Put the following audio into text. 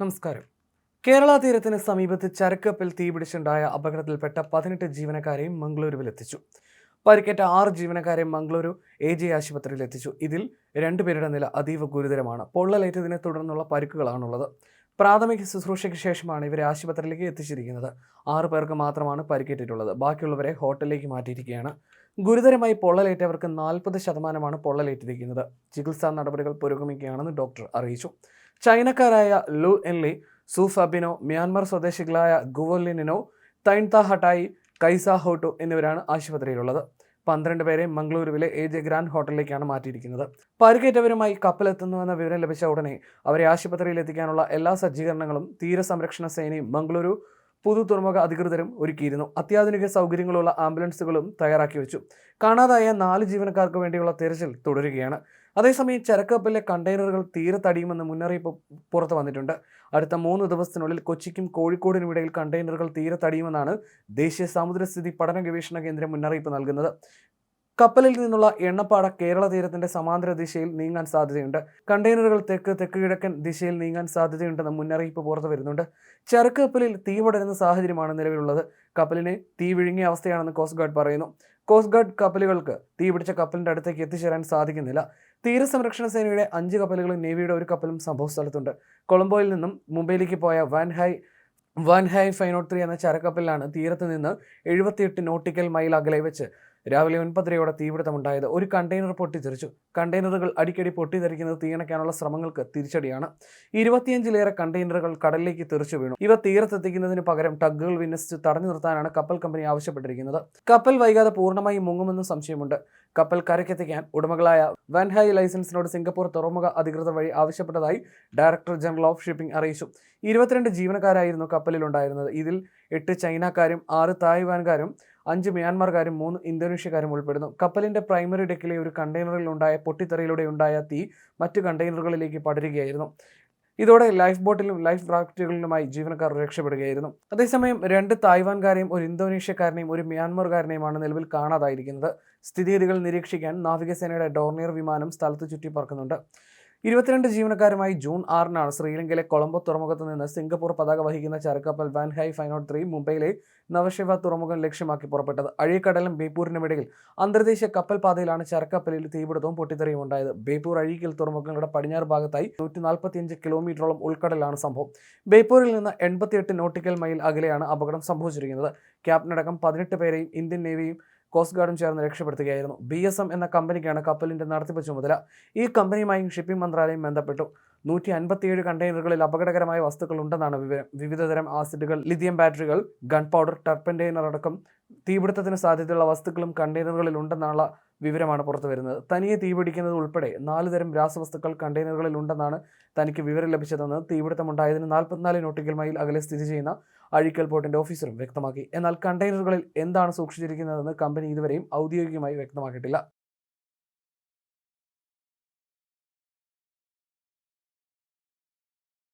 നമസ്കാരം. കേരള തീരത്തിന് സമീപത്ത് ചരക്കപ്പിൽ തീപിടിച്ചുണ്ടായ അപകടത്തിൽപ്പെട്ട പതിനെട്ട് ജീവനക്കാരെയും മംഗളൂരുവിൽ എത്തിച്ചു പരിക്കേറ്റ ആറ് ജീവനക്കാരെ മംഗളൂരു എ ജെ ആശുപത്രിയിൽ എത്തിച്ചു ഇതിൽ രണ്ടുപേരുടെ നില അതീവ ഗുരുതരമാണ്. പൊള്ളലേറ്റതിനെ തുടർന്നുള്ള പരിക്കുകളാണുള്ളത്. പ്രാഥമിക ശുശ്രൂഷയ്ക്ക് ശേഷമാണ് ഇവരെ ആശുപത്രിയിലേക്ക് എത്തിച്ചിരിക്കുന്നത്. ആറു പേർക്ക് മാത്രമാണ് പരിക്കേറ്റിട്ടുള്ളത്. ബാക്കിയുള്ളവരെ ഹോട്ടലിലേക്ക് മാറ്റിയിരിക്കുകയാണ്. ഗുരുതരമായി പൊള്ളലേറ്റവർക്ക് നാൽപ്പത് ശതമാനമാണ് പൊള്ളലേറ്റിരിക്കുന്നത്. ചികിത്സാ നടപടികൾ പുരോഗമിക്കുകയാണെന്ന് ഡോക്ടർ അറിയിച്ചു. ചൈനക്കാരായ ലു എൻലി സൂഫ് അബിനോ മ്യാൻമർ സ്വദേശികളായ ഗുവോലിനോ തൈൻത ഹട്ടായി കൈസ ഹോട്ടു എന്നിവരാണ് ആശുപത്രിയിലുള്ളത്. പന്ത്രണ്ട് പേരെ മംഗളൂരുവിലെ എ ജെ ഗ്രാൻഡ് ഹോട്ടലിലേക്കാണ് മാറ്റിയിരിക്കുന്നത്. പരിക്കേറ്റവരുമായി കപ്പലെത്തുന്നുവെന്ന വിവരം ലഭിച്ച ഉടനെ അവരെ ആശുപത്രിയിൽ എത്തിക്കാനുള്ള എല്ലാ സജ്ജീകരണങ്ങളും തീരസംരക്ഷണ സേനയും മംഗളൂരു പുതു തുറമുഖ അധികൃതരും ഒരുക്കിയിരുന്നു. അത്യാധുനിക സൗകര്യങ്ങളുള്ള ആംബുലൻസുകളും തയ്യാറാക്കി വെച്ചു. കാണാതായ നാല് ജീവനക്കാർക്ക് വേണ്ടിയുള്ള തിരച്ചിൽ തുടരുകയാണ്. അതേസമയം ചരക്കപ്പലിലെ കണ്ടെയ്നറുകൾ തീരെ തടിയുമെന്ന് മുന്നറിയിപ്പ് പുറത്തു വന്നിട്ടുണ്ട്. അടുത്ത മൂന്ന് ദിവസത്തിനുള്ളിൽ കൊച്ചിക്കും കോഴിക്കോടിനും ഇടയിൽ കണ്ടെയ്നറുകൾ തീരത്തടിയുമെന്നാണ് ദേശീയ സമുദ്രസ്ഥിതി പഠന ഗവേഷണ കേന്ദ്രം മുന്നറിയിപ്പ് നൽകുന്നത്. കപ്പലിൽ നിന്നുള്ള എണ്ണപ്പാട കേരള തീരത്തിന്റെ സമാന്തര ദിശയിൽ നീങ്ങാൻ സാധ്യതയുണ്ട്. കണ്ടെയ്നറുകൾ തെക്ക് തെക്ക് കിഴക്കൻ ദിശയിൽ നീങ്ങാൻ സാധ്യതയുണ്ടെന്ന് മുന്നറിയിപ്പ് പുറത്തു വരുന്നുണ്ട്. ചരക്ക് കപ്പലിൽ തീ പടരുന്ന സാഹചര്യമാണ് നിലവിലുള്ളത്. കപ്പലിനെ തീ വിഴുങ്ങിയ അവസ്ഥയാണെന്ന് കോസ്റ്റ് ഗാർഡ് പറയുന്നു. കോസ്റ്റ് ഗാർഡ് കപ്പലുകൾക്ക് തീ പിടിച്ച കപ്പലിന്റെ അടുത്തേക്ക് എത്തിച്ചേരാൻ സാധിക്കുന്നില്ല. തീരസംരക്ഷണ സേനയുടെ അഞ്ച് കപ്പലുകളും നേവിയുടെ ഒരു കപ്പലും സംഭവസ്ഥലത്തുണ്ട് കൊളംബോയിൽ നിന്നും മുംബൈയിലേക്ക് പോയ Wan Hai Wan Hai five nought three എന്ന ചരക്കപ്പലിലാണ് തീരത്ത് നിന്ന് എഴുപത്തിയെട്ട് നോട്ടിക്കൽ മൈൽ അകലെ വെച്ച് രാവിലെ ഒൻപതരയോടെ തീപിടുത്തമുണ്ടായത്. ഒരു കണ്ടെയ്നർ പൊട്ടിത്തെറിച്ചു. കണ്ടെയ്നറുകൾ അടിക്കടി പൊട്ടിത്തെറിക്കുന്നത് തീയണയ്ക്കാനുള്ള ശ്രമങ്ങൾക്ക് തിരിച്ചടിയാണ്. ഇരുപത്തിയഞ്ചിലേറെ കണ്ടെയ്നറുകൾ കടലിലേക്ക് തെറിച്ചു വീണു. ഇവ തീരത്തെത്തിക്കുന്നതിന് പകരം ടഗ്ഗുകൾ വിന്യസിച്ച് തടഞ്ഞു നിർത്താനാണ് കപ്പൽ കമ്പനി ആവശ്യപ്പെട്ടിരിക്കുന്നത്. കപ്പൽ വൈകാതെ പൂർണമായും മുങ്ങുമെന്നും സംശയമുണ്ട്. കപ്പൽ കരയ്ക്കെത്തിക്കാൻ ഉടമകളായ വൻഹൈ ലൈസൻസിനോട് സിംഗപ്പൂർ തുറമുഖ അധികൃതർ വഴി ആവശ്യപ്പെട്ടതായി ഡയറക്ടർ ജനറൽ ഓഫ് ഷിപ്പിംഗ് അറിയിച്ചു. ഇരുപത്തിരണ്ട് ജീവനക്കാരായിരുന്നു കപ്പലിലുണ്ടായിരുന്നത്. ഇതിൽ എട്ട് ചൈനക്കാരും ആറ് തായ്വാൻകാരും അഞ്ച് മ്യാൻമാർകാരും മൂന്ന് ഇന്തോനേഷ്യക്കാരും ഉൾപ്പെടുന്നു. കപ്പലിന്റെ പ്രൈമറി ഡെക്കിലെ ഒരു കണ്ടെയ്നറിൽ ഉണ്ടായ പൊട്ടിത്തെറിയിലൂടെ ഉണ്ടായ തീ മറ്റു കണ്ടെയ്നറുകളിലേക്ക് പടരുകയായിരുന്നു. ഇതോടെ ലൈഫ് ബോട്ടിലും ലൈഫ് റാഫ്റ്റുകളിലുമായി ജീവനക്കാർ രക്ഷപ്പെടുകയായിരുന്നു. അതേസമയം രണ്ട് തായ്വാൻകാരെയും ഒരു ഇന്തോനേഷ്യക്കാരനെയും ഒരു മ്യാൻമർകാരനെയുമാണ് നിലവിൽ കാണാതായിരിക്കുന്നത്. സ്ഥിതിഗതികൾ നിരീക്ഷിക്കാൻ നാവികസേനയുടെ ഡോർണിയർ വിമാനം സ്ഥലത്ത് ചുറ്റി പറക്കുന്നുണ്ട് ഇരുപത്തിരണ്ട് ജീവനക്കാരുമായി ജൂൺ ആറിനാണ് ശ്രീലങ്കയിലെ കൊളംബോ തുറമുഖത്ത് നിന്ന് സിംഗപ്പൂർ പതാക വഹിക്കുന്ന ചരക്കപ്പൽ വാൻഹൈ ഫൈനോട്ട് ത്രീ മുംബൈയിലെ നവശിവ തുറമുഖം ലക്ഷ്യമാക്കി പുറപ്പെട്ടത്. അഴീക്കടലും ബേപ്പൂരിനും ഇടയിൽ അന്തർദേശീയ കപ്പൽ പാതയിലാണ് ചരക്കപ്പലിൽ തീപിടുത്തവും പൊട്ടിത്തെറിയും ഉണ്ടായത്. ബേപ്പൂർ അഴീക്കൽ തുറമുഖങ്ങളുടെ പടിഞ്ഞാറ് ഭാഗത്തായി നൂറ്റി നാൽപ്പത്തിയഞ്ച് കിലോമീറ്ററോളം ഉൾക്കടലാണ് സംഭവം. ബേപ്പൂരിൽ നിന്ന് എൺപത്തിയെട്ട് നോട്ടിക്കൽ മൈൽ അകലെയാണ് അപകടം സംഭവിച്ചിരിക്കുന്നത്. ക്യാപ്റ്റനടക്കം പതിനെട്ട് പേരെയും ഇന്ത്യൻ നേവിയും കോസ്റ്റ് ഗാർഡും ചേർന്ന് രക്ഷപ്പെടുത്തുകയായിരുന്നു. ബി എസ് എം എന്ന കമ്പനിക്കാണ് കപ്പലിന്റെ നടത്തിപ്പ് ചുമതല. ഈ കമ്പനിയുമായും ഷിപ്പിംഗ് മന്ത്രാലയം ബന്ധപ്പെട്ടു. നൂറ്റി അൻപത്തിയേഴ് കണ്ടെയ്നറുകളിൽ അപകടകരമായ വസ്തുക്കൾ ഉണ്ടെന്നാണ് വിവരം വിവിധതരം ആസിഡുകൾ ലിഥിയം ബാറ്ററികൾ ഗൺ പൗഡർ ടർപ്പന്റൈനർ അടക്കം തീപിടുത്തത്തിന് സാധ്യതയുള്ള വസ്തുക്കളും കണ്ടെയ്നറുകളിൽ ഉണ്ടെന്നുള്ള വിവരമാണ് പുറത്തു വരുന്നത്. തനിയെ തീപിടിക്കുന്നത് ഉൾപ്പെടെ നാല് തരം രാസവസ്തുക്കൾ കണ്ടെയ്നറുകളിൽ ഉണ്ടെന്നാണ് തനിക്ക് വിവരം ലഭിച്ചതെന്ന് തീപിടുത്തമുണ്ടായതിന് നാൽപ്പത്തിനാല് നോട്ടിക്കൽ മൈൽ അകലെ സ്ഥിതി ചെയ്യുന്ന അഴീക്കൽ പോർട്ടിന്റെ ഓഫീസറും വ്യക്തമാക്കി. എന്നാൽ കണ്ടെയ്നറുകളിൽ എന്താണ് സൂക്ഷിച്ചിരിക്കുന്നതെന്ന് കമ്പനി ഇതുവരെയും ഔദ്യോഗികമായി വ്യക്തമാക്കിയിട്ടില്ല.